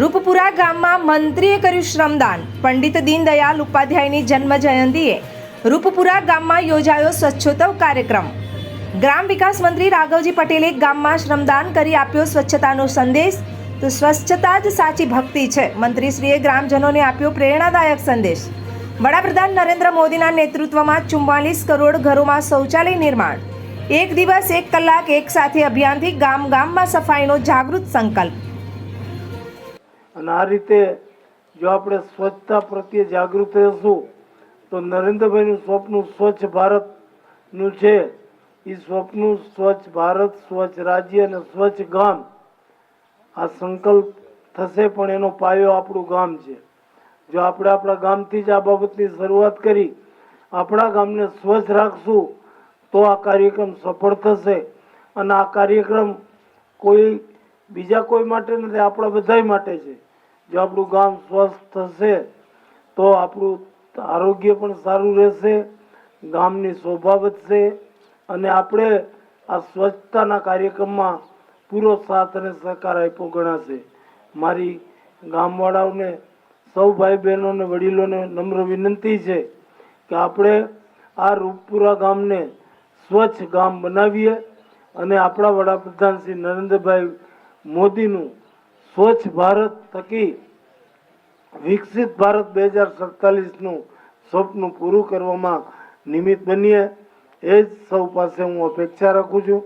રૂપપુરા ગામમાં મંત્રીએ કર્યું શ્રમદાન. પંડિત દીનદયાલ ઉપાધ્યાયની જન્મ જયંતિએ રૂપપુરા ગામમાં યોજાયો સ્વચ્છોત્સવ કાર્યક્રમ. ગ્રામ વિકાસ મંત્રી રાઘવજી પટેલે ગામમાં શ્રમદાન કરી આપ્યો સ્વચ્છતાનો સંદેશ. તો સ્વચ્છતા જ સાચી ભક્તિ છે, મંત્રીશ્રીએ ગ્રામજનોને આપ્યો પ્રેરણાદાયક સંદેશ. વડાપ્રધાન નરેન્દ્ર મોદીના નેતૃત્વમાં ચુમ્માલીસ કરોડ ઘરોમાં શૌચાલય નિર્માણ. એક દિવસ એક કલાક એક સાથે અભિયાનથી ગામ ગામમાં સફાઈનો જાગૃત સંકલ્પ. અને આ રીતે જો આપણે સ્વચ્છતા પ્રત્યે જાગૃત થઈશું તો નરેન્દ્રભાઈનું સ્વપ્ન સ્વચ્છ ભારતનું છે. એ સ્વપ્ન સ્વચ્છ ભારત, સ્વચ્છ રાજ્ય અને સ્વચ્છ ગામ. આ સંકલ્પ થશે પણ એનો પાયો આપણું ગામ છે. જો આપણે આપણા ગામથી જ આ બાબતની શરૂઆત કરી, આપણા ગામને સ્વચ્છ રાખશું, તો આ કાર્યક્રમ સફળ થશે. અને આ કાર્યક્રમ કોઈ બીજા કોઈ માટે નથી, આપણા બધાય માટે છે. જો આપણું ગામ સ્વસ્થ થશે, તો આપણું આરોગ્ય પણ સારું રહેશે, ગામની શોભા વધશે, અને આપણે આ સ્વચ્છતાના કાર્યક્રમમાં પૂરો સાથ અને સહકાર આપ્યો ગણાશે. મારી ગામવાળાઓને, સૌ ભાઈ બહેનોને વડીલોને નમ્ર વિનંતી છે કે આપણે આ રૂપપુરા ગામને સ્વચ્છ ગામ બનાવીએ અને આપણા વડાપ્રધાન શ્રી નરેન્દ્રભાઈ મોદીનું સ્વચ્છ ભારત થકી વિકસિત ભારત બે હજાર સડતાલીસનું સ્વપ્ન પૂરું કરવામાં નિમિત્ત બનીએ. એ જ સૌ પાસે હું અપેક્ષા રાખું છું.